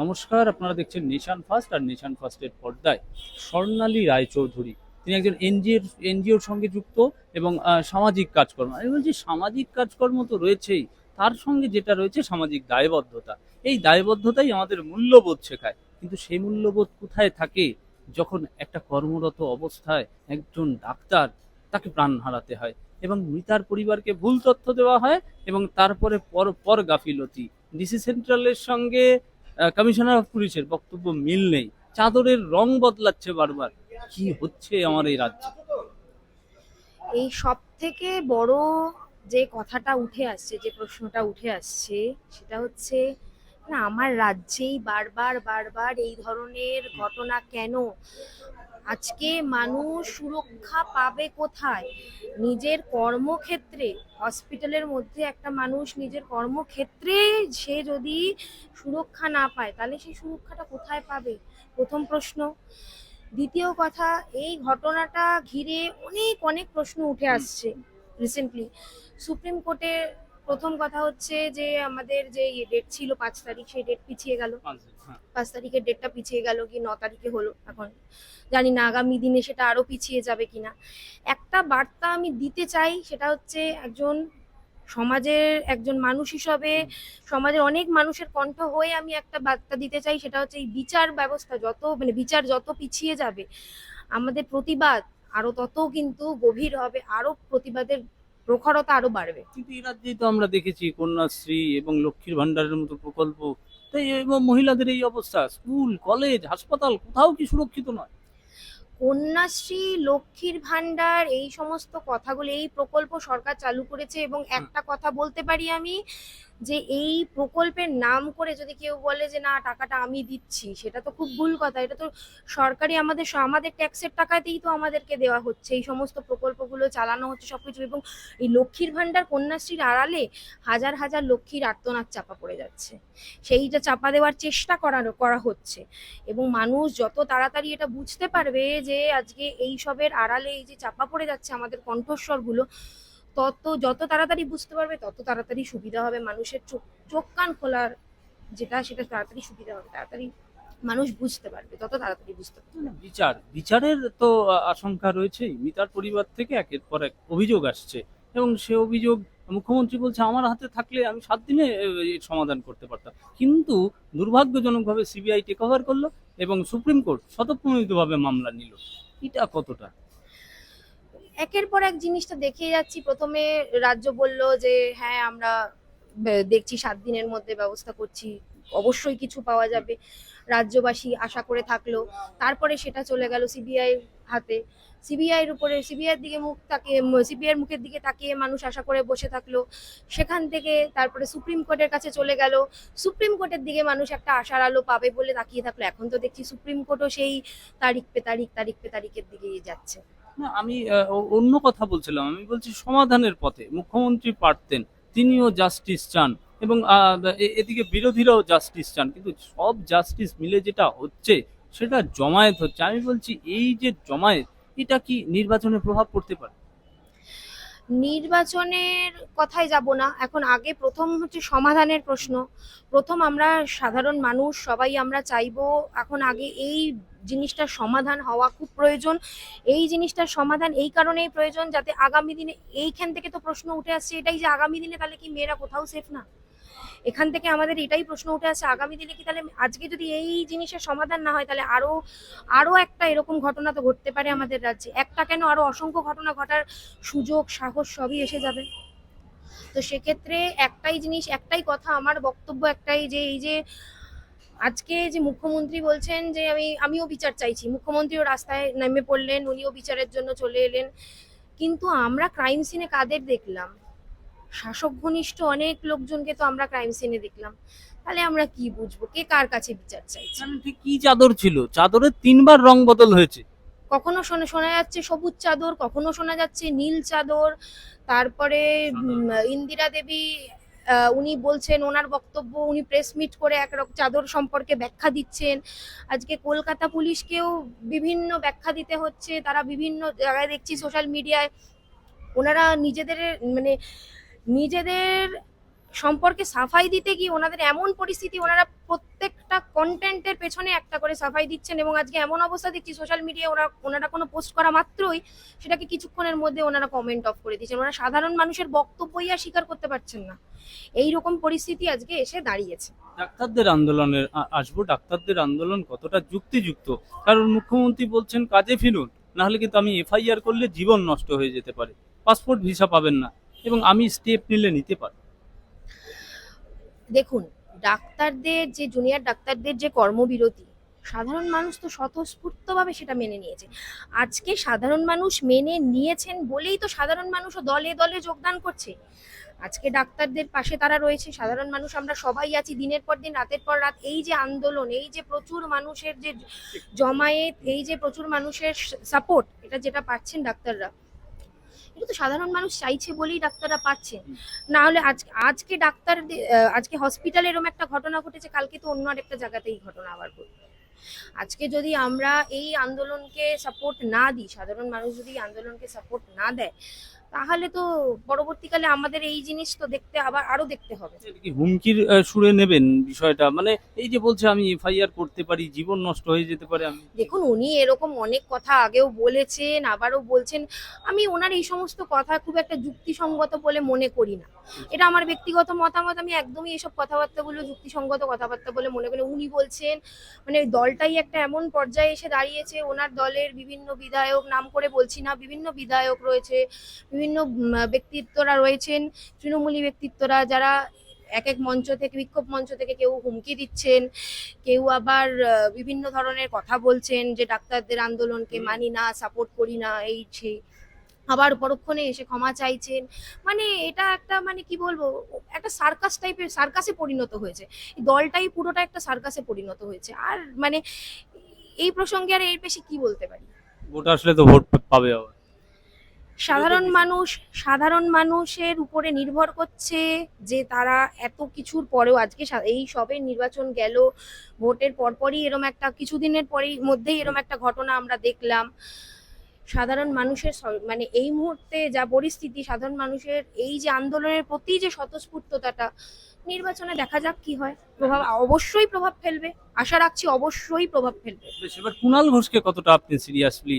নমস্কার, আপনারা দেখছেন নেশান ফার্স্ট আর নেশান ফার্স্টের পর্দায় স্বর্ণালী রায়চৌধুরী। তিনি একজন এনজিওর এনজিওর সঙ্গে যুক্ত এবং সামাজিক কাজকর্ম। আমি বলছি, সামাজিক কাজকর্ম তো রয়েছেই। তার সঙ্গে যেটা রয়েছে সামাজিক দায়বদ্ধতা। এই দায়বদ্ধতাই আমাদের মূল্যবোধ শেখায়। কিন্তু সেই মূল্যবোধ কোথায় থাকে? যখন একটা কর্মরত অবস্থায় একজন ডাক্তার তাকে প্রাণ হারাতে হয় এবং মৃতার পরিবারকে ভুল তথ্য দেওয়া হয় এবং তারপরে পর পর গাফিলতি। ডিসি সেন্ট্রালের সঙ্গে কমিশনার অফ পুলিশের বক্তব্য মিল নেই। চাদরের রং বদলাচ্ছে বারবার। কি হচ্ছে আমার এই রাজ্যে? এই সব থেকে বড় যে কথাটা উঠে আসছে, যে প্রশ্নটা উঠে আসছে, সেটা হচ্ছে, না, আমার রাজ্যেই বারবার বারবার এই ধরনের ঘটনা কেন আজকে মানুষ সুরক্ষা পাবে কোথায়? নিজের কর্মক্ষেত্রে হসপিটালের মধ্যে একটা মানুষ নিজের কর্মক্ষেত্রে সে যদি সুরক্ষা না পায় তাহলে সেই সুরক্ষাটা কোথায় পাবে? প্রথম প্রশ্ন। দ্বিতীয় কথা এই ঘটনাটা ঘিরে অনেক অনেক প্রশ্ন উঠে আসছে রিসেন্টলি সুপ্রিম কোর্টে প্রথম কথা হচ্ছে যে আমাদের যে ডেট ছিল পাঁচ তারিখ সেই ডেট পিছিয়ে গেল। হ্যাঁ, পাঁচ তারিখের ডেটটা পিছিয়ে গেল কি ন তারিখে হলো এখন জানি না আগামী দিনে সেটা আরও পিছিয়ে যাবে কিনা। একটা বার্তা আমি দিতে চাই সেটা হচ্ছে একজন সমাজের একজন মানুষ হিসাবে সমাজের অনেক মানুষের কণ্ঠ হয়ে আমি একটা বার্তা দিতে চাই সেটা হচ্ছে এই বিচার ব্যবস্থা যত মানে বিচার যত পিছিয়ে যাবে আমাদের প্রতিবাদ আরও তত কিন্তু গভীর হবে আরও প্রতিবাদের প্রখরতা আরও বাড়বে। কিন্তু এই রাজ্যেই তো আমরা দেখেছি কন্যাশ্রী এবং লক্ষ্মীর ভান্ডারের মতো প্রকল্প। তাই এবং মহিলাদের এই অবস্থা স্কুল কলেজ হাসপাতাল কোথাও কি সুরক্ষিত নয়? কন্যাশ্রী লক্ষ্মীর ভান্ডার এই সমস্ত কথাগুলো এই প্রকল্প সরকার চালু করেছে এবং একটা কথা বলতে পারি আমি যে এই প্রকল্পের নাম করে যদি কেউ বলে যে, না, টাকাটা আমি দিচ্ছি, সেটা তো খুব ভুল কথা। এটা তো সরকারি আমাদের আমাদের ট্যাক্সের টাকাতেই তো আমাদেরকে দেওয়া হচ্ছে। এই সমস্ত প্রকল্পগুলো চালানো হচ্ছে সবকিছু এবং এই লক্ষ্মীর ভান্ডার কন্যাশ্রীর আড়ালে হাজার হাজার লক্ষ্মীর আর্তনাদ চাপা পড়ে যাচ্ছে। সেইটা চাপা দেওয়ার চেষ্টা করানো, করা হচ্ছে। এবং মানুষ যত তাড়াতাড়ি এটা বুঝতে পারবে যে, আজকে এই সবের আড়ালে এই যে চাপা পড়ে যাচ্ছে আমাদের কণ্ঠস্বরগুলো তত যত তাড়াতাড়ি বুঝতে পারবে, তত তাড়াতাড়ি সুবিধা হবে মানুষের চোখ চোখ কান খোলার যেটা, সেটা তাড়াতাড়ি সুবিধা হবে, তাড়াতাড়ি মানুষ বুঝতে পারবে, তত তাড়াতাড়ি বুঝতে পারবে। বিচার, বিচারের তো আশঙ্কা রয়েছেই, মিতার পরিবার থেকে একের পর এক অভিযোগ আসছে এবং সে অভিযোগ মুখ্যমন্ত্রী বলছে, আমার হাতে থাকলে আমি সাত দিনে সমাধান করতে পারতাম। কিন্তু দুর্ভাগ্যজনকভাবে সিবিআই টেক ওভার করল এবং সুপ্রিম কোর্ট স্বতঃপ্রণোদিতভাবে মামলা নিল। এটা কতটা? একের পর এক জিনিসটা দেখে যাচ্ছি। প্রথমে রাজ্য বলল যে হ্যাঁ আমরা দেখছি সাত দিনের মধ্যে ব্যবস্থা করছি। অবশ্যই কিছু পাওয়া যাবে। রাজ্যবাসী আশা করে থাকল। তারপরে সেটা চলে গেল সিবিআই হাতে। সিবিআই এর উপরে সিবিআই দিকে মুখ তাকিয়ে সিবিআই এর মুখের দিকে তাকিয়ে মানুষ আশা করে বসে থাকল। সেখান থেকে তারপরে সুপ্রিম কোর্টের কাছে চলে গেল। সুপ্রিম কোর্টের দিকে মানুষ একটা আশার আলো পাবে বলে তাকিয়ে থাকল। এখন তো দেখছি সুপ্রিম কোর্টও সেই তারিখ পে তারিখ তারিখ পে তারিখের দিকেই যাচ্ছে। না, আমি অন্য কথা বলছিলাম। আমি বলছি সমাধানের পথে মুখ্যমন্ত্রী পারতেন, তিনিও জাস্টিস চান এবং এদিকে বিরোধীরাও জাস্টিস চান। কিন্তু সব জাস্টিস মিলে যেটা হচ্ছে, সেটা জমায়েত হচ্ছে। আমি বলছি এই যে জমায়েত, এটা কি নির্বাচনে প্রভাব পড়তে পারে? নির্বাচনের কথায় যাব না। এখন আগে প্রথম হচ্ছে সমাধানের প্রশ্ন। প্রথম আমরা সাধারণ মানুষ, সবাই আমরা চাইব, এখন আগে এই জিনিসটার সমাধান হওয়া খুব প্রয়োজন। এই জিনিসটার সমাধান এই কারণেই প্রয়োজন যাতে আগামী দিনে এইখান থেকে তো প্রশ্ন উঠে আসছে এটাই যে আগামী দিনে তাহলে কি মেয়েরা কোথাও সেফ না? এখান থেকে আমাদের এটাই প্রশ্ন উঠে আসছে, আগামী দিনে কি তাহলে আজকে যদি এই জিনিসের সমাধান না হয় তাহলে আরও আরও একটা এরকম ঘটনা তো ঘটতে পারে আমাদের রাজ্যে। একটা কেন আরও অসংখ্য ঘটনা ঘটার সুযোগ, সাহস সবই এসে যাবে। তো সেক্ষেত্রে একটাই জিনিস, একটাই কথা, আমার বক্তব্য একটাই যে এই যে আজকে যে মুখ্যমন্ত্রী বলছেন যে আমি আমিও বিচার চাইছি। মুখ্যমন্ত্রীও রাস্তায় নেমে পড়লেন উনিও বিচারের জন্য চলে এলেন। কিন্তু আমরা ক্রাইম সিনে কাদের দেখলাম? শাসক ঘনিষ্ঠ অনেক লোকজনকে তো আমরা ক্রাইম সিনে দেখলাম। তাহলে আমরা কি বুঝব? কে কার কাছে বিচার চাইছে? ঠিক কি চাদর ছিল? চাদরের তিনবার রং বদল হয়েছে। কখনো শোনা শোনা যাচ্ছে সবুজ চাদর কখনো শোনা যাচ্ছে নীল চাদর তারপরে ইন্দিরা দেবী উনি বলছেন, ওনার বক্তব্য, উনি প্রেস মিট করে একরকম চাদর সম্পর্কে ব্যাখ্যা দিচ্ছেন। আজকে কলকাতা পুলিশকেও বিভিন্ন ব্যাখ্যা দিতে হচ্ছে। তারা বিভিন্ন জায়গায় দেখছি সোশ্যাল মিডিয়ায় ওনারা নিজেদের মানে নিজেদের সম্পর্কে সাফাই দিতে গিয়ে ওনাদের এমন পরিস্থিতি, ওনারা প্রত্যেকটা কন্টেন্টের পেছনে একটা করে সাফাই দিচ্ছেন এবং আজকে এমন অবস্থা দেখছি সোশ্যাল মিডিয়ায় ওরা, ওনারা কোনো পোস্ট করা মাত্রই সেটাকে কিছুক্ষণের মধ্যে ওনারা কমেন্ট অফ করে দিচ্ছেন। ওনারা সাধারণ মানুষের বক্তব্যই আর স্বীকার করতে পারছেন না। এই রকম পরিস্থিতি আজকে এসে দাঁড়িয়েছে। ডাক্তারদের আন্দোলনের আসব, ডাক্তারদের আন্দোলন কতটা যুক্তিযুক্ত? কারণ মুখ্যমন্ত্রী বলছেন, কাজে ফিরুন, নাহলে কিন্তু আমি এফআইআর করলে জীবন নষ্ট হয়ে যেতে পারে। পাসপোর্ট ভিসা পাবেন না এবং আমি স্টেপ নিলে নিতে পারি দেখুন, ডাক্তারদের যে জুনিয়র ডাক্তারদের যে কর্মবিরতি, সাধারণ মানুষ তো স্বতঃস্ফূর্তভাবে সেটা মেনে নিয়েছে। আজকে সাধারণ মানুষ মেনে নিয়েছেন বলেই তো সাধারণ মানুষও দলে দলে যোগদান করছে। আজকে ডাক্তারদের পাশে তারা রয়েছে, সাধারণ মানুষ আমরা সবাই আছি, দিনের পর দিন, রাতের পর রাত, এই যে আন্দোলন, এই যে প্রচুর মানুষের যে জমায়েত, এই যে প্রচুর মানুষের সাপোর্ট এটা যেটা পাচ্ছেন ডাক্তাররা। এটা তো সাধারণ মানুষ চাইছে বলেই ডাক্তাররা পাচ্ছে না হলে আজ, আজকে ডাক্তার আজকে হসপিটালে এরকম একটা ঘটনা ঘটেছে, কালকে তো অন্য আরেকটা জায়গাতেই ঘটনা আবার ঘটবে আজকে যদি আমরা এই আন্দোলনকে সাপোর্ট না দিই, সাধারণ মানুষ যদি আন্দোলনকে সাপোর্ট না দেয় তাহলে তো পরবর্তীকালে আমাদের এই জিনিস তো দেখতে আবার আরও দেখতে হবে। হুমকির সুরে নেবেন বিষয়টা? মানে এই যে বলছে আমি এফআইআর করতে পারি জীবন নষ্ট হয়ে যেতে পারে আমি দেখুন উনি এরকম অনেক কথা আগেও বলেছেন আবারও বলছেন। আমি ওনার এই সমস্ত কথা খুব একটা যুক্তিসঙ্গত বলে মনে করি না। এটা আমার ব্যক্তিগত মতামত আমি একদমই এসব কথাবার্তাগুলো যুক্তিসঙ্গত কথাবার্তা বলে মনে করি উনি বলছেন মানে দলটাই একটা এমন পর্যায়ে এসে দাঁড়িয়েছে ওনার দলের বিভিন্ন বিধায়ক নাম করে বলছি না বিভিন্ন বিধায়ক রয়েছে বিভিন্ন উম, ব্যক্তিত্বরা রয়েছেন তৃণমূলী ব্যক্তিত্বরা যারা এক এক মঞ্চ থেকে বিক্ষোভ মঞ্চ থেকে কেউ হুমকি দিচ্ছেন কেউ আবার বিভিন্ন ধরনের কথা বলছেন যে ডাক্তারদের আন্দোলনকে মানি না সাপোর্ট করি না এই সেই আবার পরক্ষণে এসে ক্ষমা চাইছেন। মানে এটা একটা মানে কি বলব একটা সার্কাস টাইপের সার্কাসে পরিণত হয়েছে। দলটাই পুরোটা একটা সার্কাসে পরিণত হয়েছে। আর মানে এই প্রসঙ্গে আর এর বেশি কি বলতে পারি? ভোট আসলে তো ভোট পাবে আবার। সাধারণ মানুষ সাধারণ মানুষের উপরে নির্ভর করছে যে তারা এত কিছুর পরেও আজকে এই সবে নির্বাচন গেল ভোটের পরপরই এরম একটা কিছুদিনের পরেই মধ্যেই এরম একটা ঘটনা আমরা দেখলাম। সাধারণ মানুষের মানে এই মুহূর্তে যা পরিস্থিতি সাধারণ মানুষের এই যে আন্দোলনের প্রতি যে স্বতঃস্ফূর্ততাটা নির্বাচনে দেখা যাক কি হয়। প্রভাব অবশ্যই প্রভাব ফেলবে। আশা রাখছি অবশ্যই প্রভাব ফেলবে। এবার কুণাল ঘোষকে কতটা আপনি সিরিয়াসলি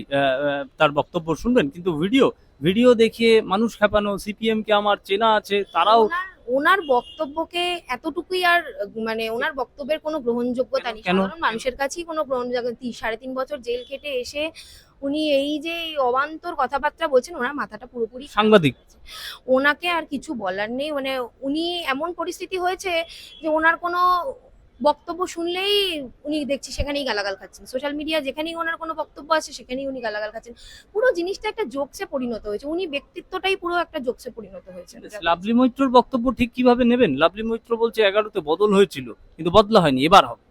তার বক্তব্য শুনবেন? কিন্তু ভিডিও ভিডিও দেখিয়ে মানুষ খেপানো সিপিএম কে আমার চেনা আছে তারাও ওনার- বক্তব্যকে এতটুকুই আর মানে ওনার বক্তব্যের কোনো গ্রহণযোগ্যতা নেই? সাধারণ মানুষের কাছেই কোনো গ্রহণযোগ্য তিন সাড়ে তিন বছর জেল খেটে এসে উনি এই যে এই অবান্তর কথাবার্তা বলছেন ওনার মাথাটা পুরোপুরি সাংবাদিক। ওনাকে আর কিছু বলার নেই। মানে উনি এমন পরিস্থিতি হয়েছে যে ওনার কোনো বক্তব্য শুনলেই উনি দেখছি সেখানেই গালাগাল খাচ্ছেন। সোশ্যাল মিডিয়া যেখানেই ওনার কোনো বক্তব্য আছে সেখানেই উনি গালাগাল খাচ্ছেন। পুরো জিনিসটা একটা জোকসে পরিণত হয়েছে। উনি ব্যক্তিত্বটাই পুরো একটা জোকসে পরিণত হয়েছে লাভলি মৈত্রর বক্তব্য ঠিক কীভাবে নেবেন? লাভলি মৈত্র বলছে এগারোতে বদল হয়েছিল কিন্তু বদলা হয়নি এবার হবে।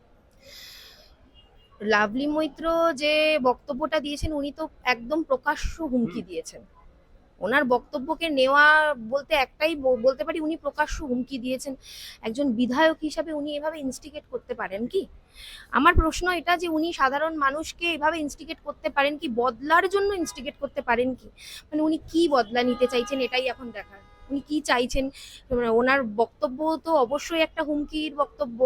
লাভলি মৈত্র যে বক্তব্যটা দিয়েছেন উনি তো একদম প্রকাশ্য হুমকি দিয়েছেন। ওনার বক্তব্যকে নেওয়া বলতে একটাই বলতে পারি উনি প্রকাশ্য হুমকি দিয়েছেন। একজন বিধায়ক হিসাবে উনি এভাবে ইনস্টিগেট করতে পারেন কি? আমার প্রশ্ন এটা যে উনি সাধারণ মানুষকে এভাবে ইনস্টিগেট করতে পারেন কি? বদলার জন্য ইনস্টিগেট করতে পারেন কি? মানে উনি কি বদলা নিতে চাইছেন এটাই এখন দেখার। উনি কি চাইছেন? মানে ওনার বক্তব্য তো অবশ্যই একটা হুমকির বক্তব্য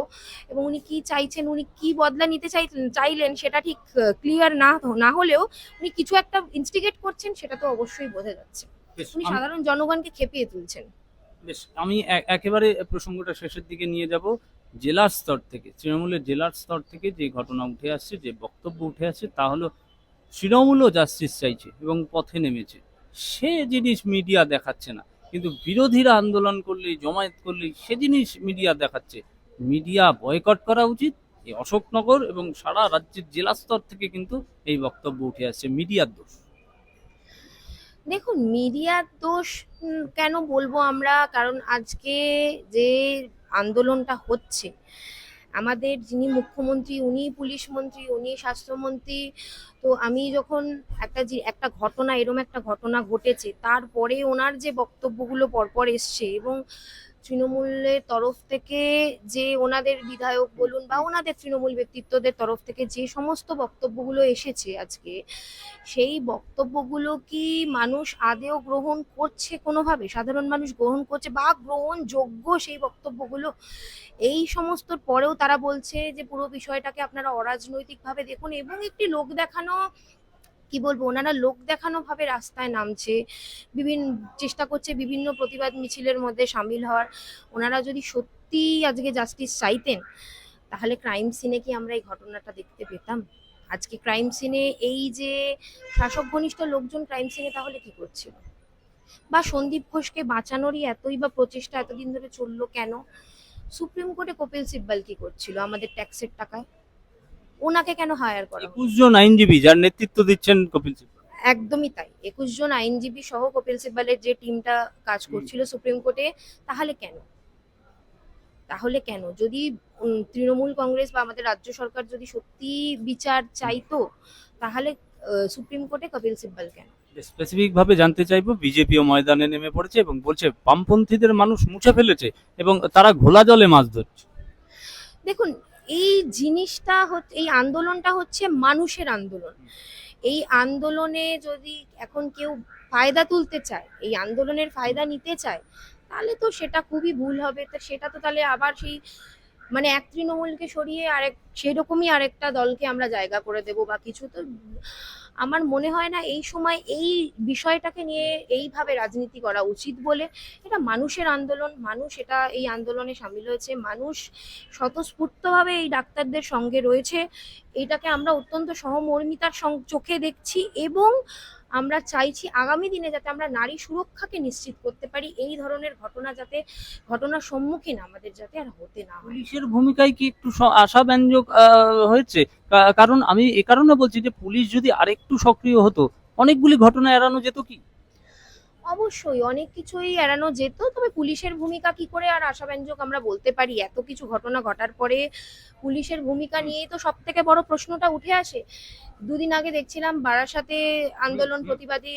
এবং উনি কি চাইছেন উনি কি বদলা নিতে চাইলেন চাইলেন সেটা ঠিক ক্লিয়ার না না হলেও উনি কিছু একটা ইনস্টিগেট করছেন সেটা তো অবশ্যই বোঝা যাচ্ছে। উনি সাধারণ জনগণকে খেপিয়ে তুলছেন। বেশ আমি একেবারে প্রসঙ্গটা শেষের দিকে নিয়ে যাব। জেলার স্তর থেকে তৃণমূলের জেলার স্তর থেকে যে ঘটনা উঠে আসছে যে বক্তব্য উঠে আসছে তা হলো তৃণমূলও জাস্টিস চাইছে এবং পথে নেমেছে। সে জিনিস মিডিয়া দেখাচ্ছে না। কিন্তু বিরোধীরা আন্দোলন করলে জমায়েত করলে সে জিনিস মিডিয়া দেখাচ্ছে। মিডিয়া বয়কট করা উচিত এই অশোকনগর এবং সারা রাজ্যের জেলা স্তর থেকে কিন্তু এই বক্তব্য উঠে আসছে, মিডিয়ার দোষ। দেখুন, মিডিয়ার দোষ কেন বলব আমরা? কারণ আজকে যে আন্দোলনটা হচ্ছে আমাদের যিনি মুখ্যমন্ত্রী উনি পুলিশ মন্ত্রী উনি স্বাস্থ্যমন্ত্রী। তো আমি যখন একটা যে একটা ঘটনা, এরম একটা ঘটনা ঘটেছে, তারপরে ওনার যে বক্তব্যগুলো পরপর এসছে এবং তৃণমূলের তরফ থেকে যে ওনাদের বিধায়ক বলুন বা ওনাদের তৃণমূল ব্যক্তিত্বদের তরফ থেকে যে সমস্ত বক্তব্যগুলো এসেছে আজকে, সেই বক্তব্যগুলো কি মানুষ আদেও গ্রহণ করছে কোনোভাবে? সাধারণ মানুষ গ্রহণ করছে বা গ্রহণযোগ্য সেই বক্তব্যগুলো? এই সমস্ত পরেও তারা বলছে যে পুরো বিষয়টাকে আপনারা অরাজনৈতিকভাবে দেখুন এবং একটি লোক দেখানো কি বলব, ওনারা লোক দেখানো ভাবে রাস্তায় নামছে, বিভিন্ন চেষ্টা করছে বিভিন্ন প্রতিবাদ মিছিলের মধ্যে সামিল হওয়ার। ওনারা যদি সত্যি আজকে জাস্টিস চাইতেন, তাহলে ক্রাইম সিনে কি আমরা এই ঘটনাটা দেখতে পেতাম? আজকে ক্রাইম সিনে এই যে শাসক ঘনিষ্ঠ লোকজন ক্রাইম সিনে তাহলে কি করছিল? বা সন্দীপ ঘোষকে বাঁচানোরই এতই বা প্রচেষ্টা এতদিন ধরে চলল কেন? সুপ্রিম কোর্টে কপিল সিব্বাল কি করছিল আমাদের ট্যাক্সের টাকায়? ওনাকে কেন হায়ার করা? একুশ জন আইনজীবী যার নেতৃত্ব দিচ্ছেন কপিল সিব্বল। একদমই তাই। একুশ জন আইনজীবী সহ কপিল সিব্বলের যে টিমটা কাজ করছিল সুপ্রিম কোর্টে তাহলে কেন? তাহলে কেন? যদি তৃণমূল কংগ্রেস বা আমাদের রাজ্য সরকার যদি সত্যি বিচার চাইতো তাহলে সুপ্রিম কোর্টে কপিল সিব্বাল কেন? স্পেসিফিক ভাবে জানতে চাইব বিজেপিও ময়দানে নেমে পড়েছে এবং বলছে বামপন্থীদের মানুষ মুছে ফেলেছে এবং তারা ঘোলা জলে মাছ ধরছে। দেখুন এই জিনিসটা এই আন্দোলনটা হচ্ছে মানুষের আন্দোলন। এই আন্দোলনে যদি এখন কেউ ফায়দা তুলতে চায়, এই আন্দোলনের ফায়দা নিতে চায়, তাহলে তো সেটা খুবই ভুল হবে। তা সেটা তো তাহলে আবার সেই মানে এক তৃণমূলকে সরিয়ে আরেক, সেরকমই আরেকটা দলকে আমরা জায়গা করে দেব বা কিছু তো আমার মনে হয় না এই সময় এই বিষয়টাকে নিয়ে এইভাবে রাজনীতি করা উচিত বলে এটা মানুষের আন্দোলন, মানুষ এটা এই আন্দোলনে সামিল হয়েছে, মানুষ স্বতঃস্ফূর্তভাবে এই ডাক্তারদের সঙ্গে রয়েছে, এটাকে আমরা অত্যন্ত সহমর্মিতার চোখে দেখছি এবং আমরা চাইছি আগামী দিনে যাতে আমরা নারী সুরক্ষাকে নিশ্চিত করতে পারি, এই ধরনের ঘটনা যাতে, ঘটনার সম্মুখীন আমাদের যাতে আর হতে না পুলিশের ভূমিকায় কি একটু আশা আশাব্যঞ্জক হয়েছে? কারণ আমি এ কারণে বলছি যে পুলিশ যদি আরেকটু সক্রিয় হতো, অনেকগুলি ঘটনা এড়ানো যেত কি? অবশ্যই অনেক কিছুই এড়ানো যেত তবে পুলিশের ভূমিকা কি করে আর আশাব্যঞ্জক আমরা বলতে পারি? এত কিছু ঘটনা ঘটার পরে পুলিশের ভূমিকা নিয়েই তো সব থেকে বড় প্রশ্নটা উঠে আসে। দুদিন আগে দেখছিলাম বারাসাতে আন্দোলন প্রতিবাদী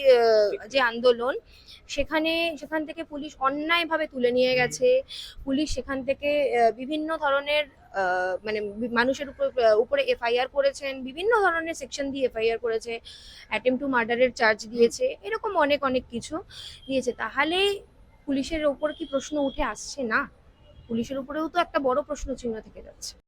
যে আন্দোলন সেখানে সেখান থেকে পুলিশ অন্যায়ভাবে তুলে নিয়ে গেছে। পুলিশ সেখান থেকে বিভিন্ন ধরনের মানে মানুষের উপর উপরে এফআইআর করেছেন, বিভিন্ন ধরনের সেকশন দিয়ে এফআইআর করেছে অ্যাটেম্প টু মার্ডারের চার্জ দিয়েছে, এরকম অনেক অনেক কিছু দিয়েছে। তাহলে পুলিশের ওপর কি প্রশ্ন উঠে আসছে? না। পুলিশের উপরেও তো একটা বড় প্রশ্ন চিহ্ন থেকে যাচ্ছে।